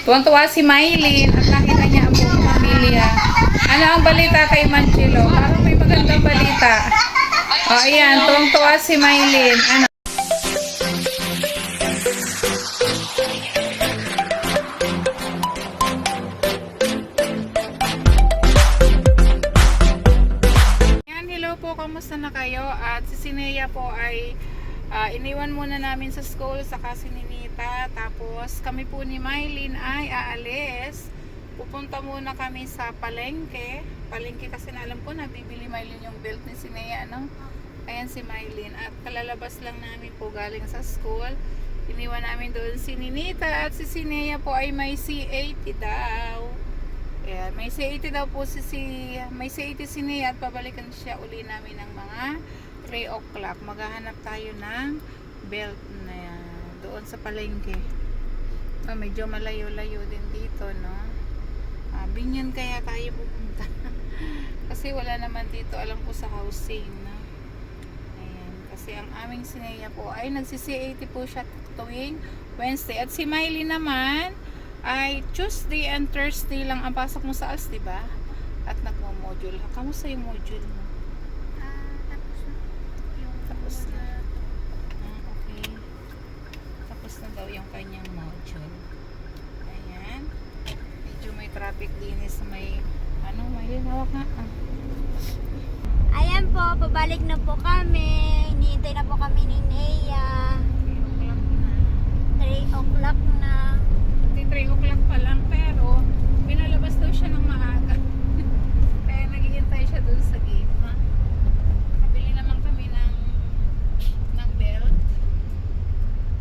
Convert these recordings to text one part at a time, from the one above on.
Tuwang-tuwa si Maylin at nakita niya ang buong pamilya. Ano ang balita kay Manchilo? Parang may magandang balita. O, ayan. Tuwang-tuwa si Maylin. Ano? Yan, hello po, kamusta na kayo? At si Sinea po ay ah, iniwan muna namin sa school saka si Ninita. Tapos kami po ni Mylene ay aalis. Pupunta muna kami sa palengke. Palengke kasi na alam ko na bibili Mylene yung belt ni Sinea. Ano? Ayan si Mylene. At kalalabas lang namin po galing sa school. Iniwan namin doon si Ninita at si Sinea po ay may C80 daw. Ayan, may C80 daw po si, si may C80 si Nia at pabalikan siya uli namin ng mga 3 o'clock. Maghahanap tayo ng belt na doon sa palengke. Ah, medyo malayo-layo din dito, no? Ah, binyan kaya tayo pupunta. kasi wala naman dito, alam ko sa housing, no? Ayan, kasi ang aming sineya po ay nagsi-C80 po siya tuwing Wednesday. At si Miley naman, ay Tuesday and Thursday lang ang pasok mo sa ALS, di ba? At nagmo-module. Kamusta yung module mo? Tapos na. Ah, okay. Tapos na daw yung kanyang module. Ayan. Medyo may traffic din sa may ano, may hawak nga. Ah. Ayan po, pabalik na po kami. Hinihintay na po kami ni Nea. 3 o'clock na. Hindi 3 o'clock pa lang pero pinalabas daw siya ng maaga. Kaya naghihintay siya doon sa gate. Ha? Nakabili naman kami ng ng belt.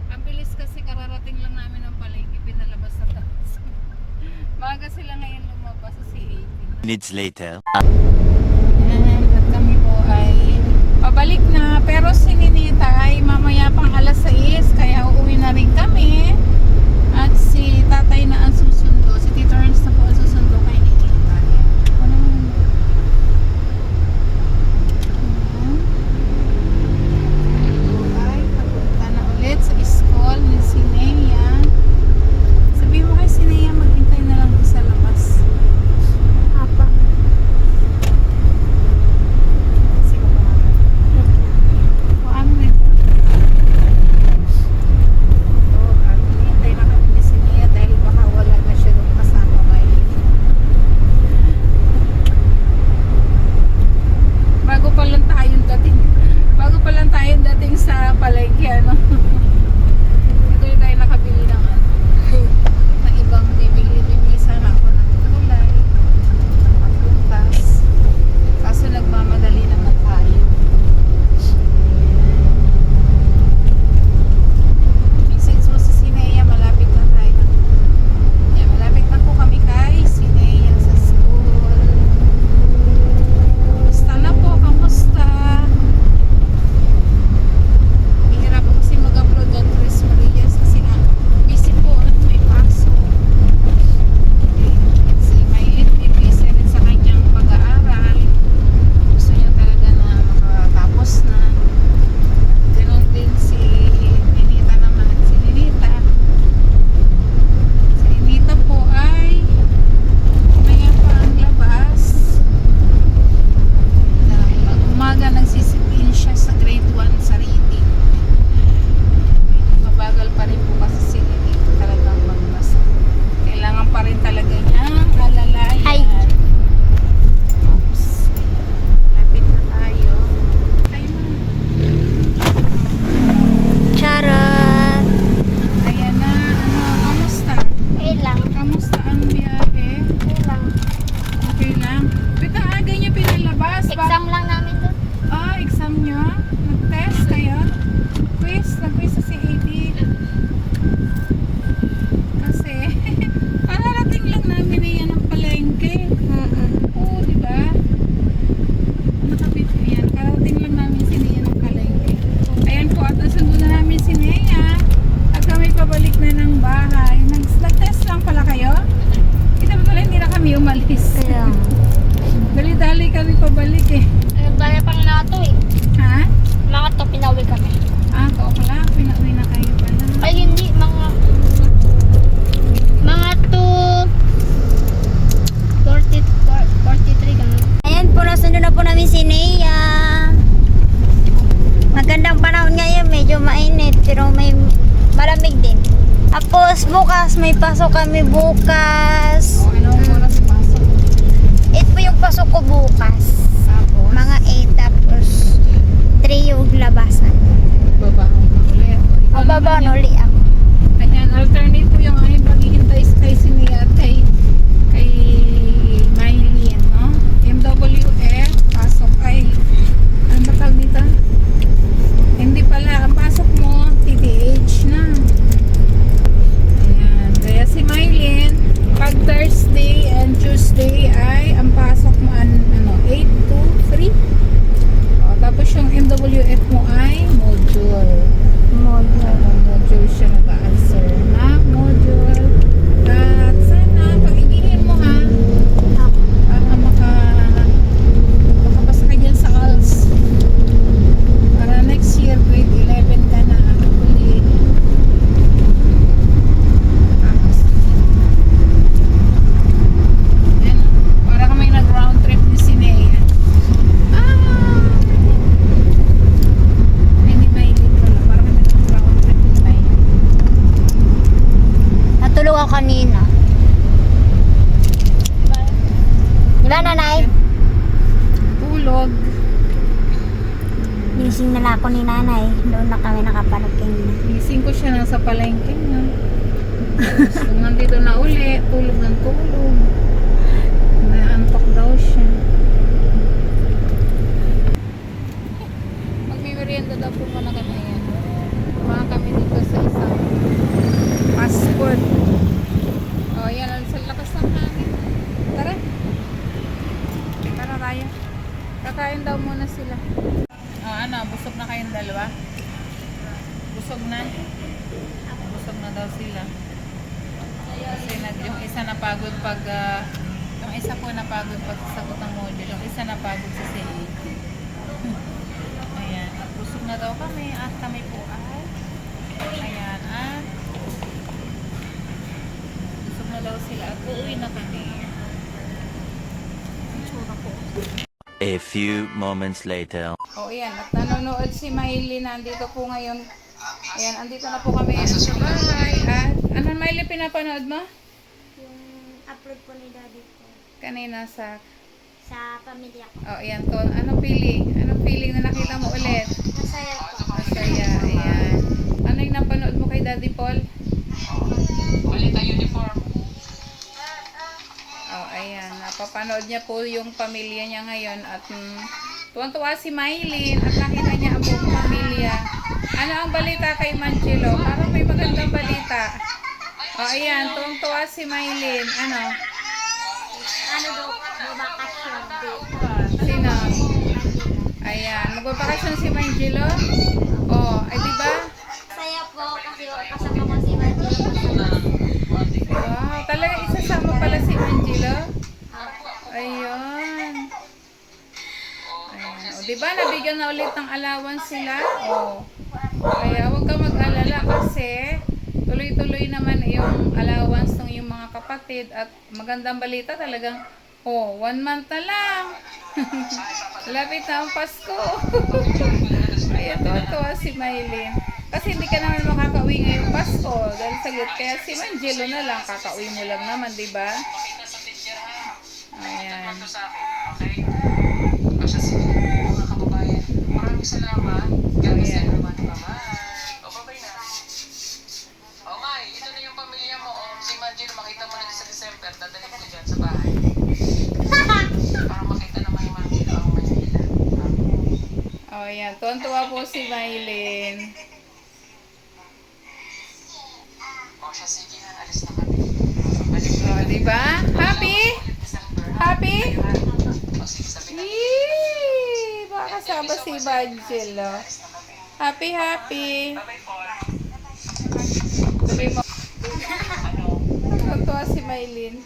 Ang bilis kasi kararating lang namin ng palengke pinalabas sa taas. Maaga sila ngayon lumabas sa C18. Minutes later. At kami po ay pabalik na. Pero si Ninita ay mamaya pang kami umalis. Kaya. Dali-dali kami pabalik eh. Eh, dali pang nato eh. Ha? Mga to, pinawi kami. Ah, to pala. Pinawi na kayo pala. Ay, hindi. Mga... Mga to... 43 ganun. Ayan po, nasundo na po namin si Nea. Magandang panahon ngayon. Medyo mainit. Pero may malamig din. Tapos bukas, may pasok kami bukas. Di ba nanay? Tulog. Gising na ako ni nanay. Doon na kami nakapanaking na. Gising ko siya nasa palengke na. Tapos nandito na uli, tulog ng tulog. Naantok daw siya. Magmimerienda daw po muna kami yan. Mga kami dito sa isang passport. O oh, yan, ang sa lakas ng hangin. Tara. Tara tayo. Kakain daw muna sila. O ano, kayong dalawa? Busog na? Busog na daw sila. Kasi nag, yung isa napagod pag ah, yung isa po napagod pag sagot ng module. Yung isa napagod sa CAT. Ayan. At busog na daw kami at kami po ay ayan at busog na daw sila at uuwi na kami. Ang tsura ko. A few moments later. O oh, ayan, at nanonood si Miley nandito po ngayon. Ayan, andito na po kami sa bahay. At ano Miley pinapanood mo? Yung upload po ni daddy ko Kanina sa... sa pamilya ko. O oh, ayan to. Anong feeling? Anong feeling na nakita mo ulit? Masaya po. Masaya, ayan. Ano yung napanood mo kay Daddy Paul? Oh, ayan. Napapanood niya po yung pamilya niya ngayon at mm, tuwan-tuwa si Mylene at nakita niya ang buong pamilya. Ano ang balita kay Manchilo? Parang may magandang balita. Oh, ayan. Tuwang-tuwa si Mylene. Ano? Ano daw babakasyon dito? Sino? Ayan. Magbabakasyon si Mangelo? Oh, ay di ba? Masaya po kasi kasama ko si kasama. Wow, talaga isasama pala si Angelo? Ako. Ayun. Ayan. O, di ba nabigyan na ulit ng allowance sila? O. Kaya huwag ka mag-alala kasi tuloy-tuloy naman yung allowance ng yung mga kapatid at magandang balita talagang oh, one month na lang. Lapit na ang Pasko. Kaya tuwa-tuwa si Maylin. Kasi hindi ka naman makakauwi ngayong Pasko dahil sagot. Kaya si Manjelo na lang, kakauwi mo lang naman, di ba? Ayan. Maraming salamat. God bless Ayan. everyone. Bye-bye. O, bye-bye na. O, Mai, ito na yung pamilya mo. O, si Manjiro, makita mo na sa December. Dadalhin ko dyan sa bahay. Para makita naman ni Manjiro ang Manila. Oh, ayan. Tuwan-tuwa po si Maylin. O, siya, sige na. Alis na kami. Balik na. Oh, di ba? Happy? Happy? O, sige, sabi na kasama si Banjel, oh. Happy, happy. Natuwa si Maylin.